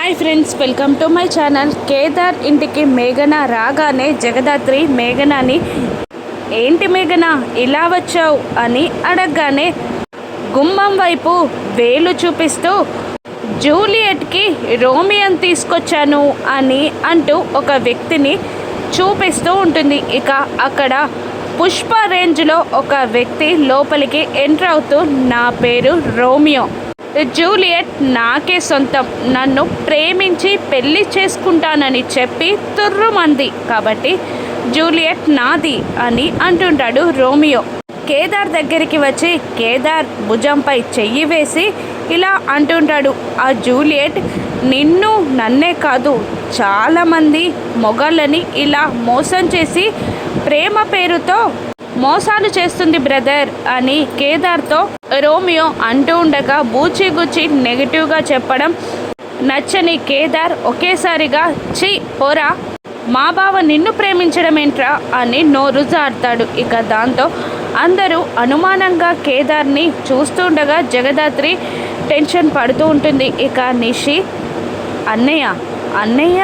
Hi friends welcome to my channel. Kedar ఇంటికి మేఘన రాగానే జగదాత్రి మేఘనాని ఏంటి మేఘన ఇలా వచ్చావు? అని అడగగానే గుమ్మం వైపు వేలు చూపిస్తూ జూలియట్కి రోమియన్ తీసుకొచ్చాను అని అంటూ ఒక వ్యక్తిని చూపిస్తూ ఉంటుంది. ఇక అక్కడ పుష్ప రేంజ్లో ఒక వ్యక్తి లోపలికి ఎంటర్ అవుతూ నా పేరు రోమియో. జూలియట్ నాకే సొంతం. నన్ను ప్రేమించి పెళ్ళి చేసుకుంటానని చెప్పి తుర్రుమంది. కాబట్టి జూలియట్ నాది అని అంటుంటాడు రోమియో. కేదార్ దగ్గరికి వచ్చి కేదార్ భుజంపై చెయ్యి వేసి ఇలా అంటుంటాడు. ఆ జూలియట్ నిన్ను నన్నే కాదు చాలామంది మొగళ్ళని ఇలా మోసం చేసి ప్రేమ పేరుతో మోసాలు చేస్తుంది బ్రదర్ అని కేదార్తో రోమియో అంటూ ఉండగా బూచిగుచ్చి నెగిటివ్గా చెప్పడం నచ్చని కేదార్ ఒకేసారిగా చి పోరా మా బావ నిన్ను ప్రేమించడం ఏంట్రా? అని నోరు జారుతాడు. ఇక దాంతో అందరూ అనుమానంగా కేదార్ని చూస్తుండగా జగదాత్రి టెన్షన్ పడుతూ ఉంటుంది. ఇక నిషి అన్నయ్య అన్నయ్య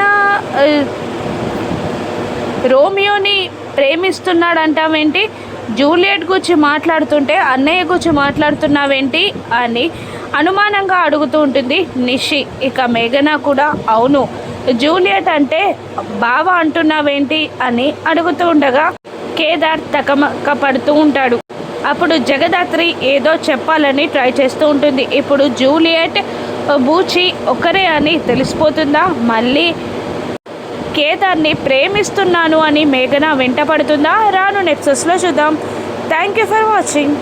రోమియోని ప్రేమిస్తున్నాడంటావేంటి? జూలియట్ గురించి మాట్లాడుతుంటే అన్నయ్య గురించి మాట్లాడుతున్నావేంటి అని అనుమానంగా అడుగుతూ ఉంటుంది నిషి. ఇక మేఘన కూడా అవును జూలియట్ అంటే బావ అంటున్నావేంటి అని అడుగుతూ ఉండగా కేదార్ తకమక పడుతూ ఉంటాడు. అప్పుడు జగదాత్రి ఏదో చెప్పాలని ట్రై చేస్తూ ఉంటుంది. ఇప్పుడు జూలియట్ బూచి ఒకరే అని తెలిసిపోతుందా? మళ్ళీ కేదార్ని ప్రేమిస్తున్నాను అని మేఘన వెంటపడుతుందా? రాను నెక్సెస్లో చూద్దాం. Thank you for watching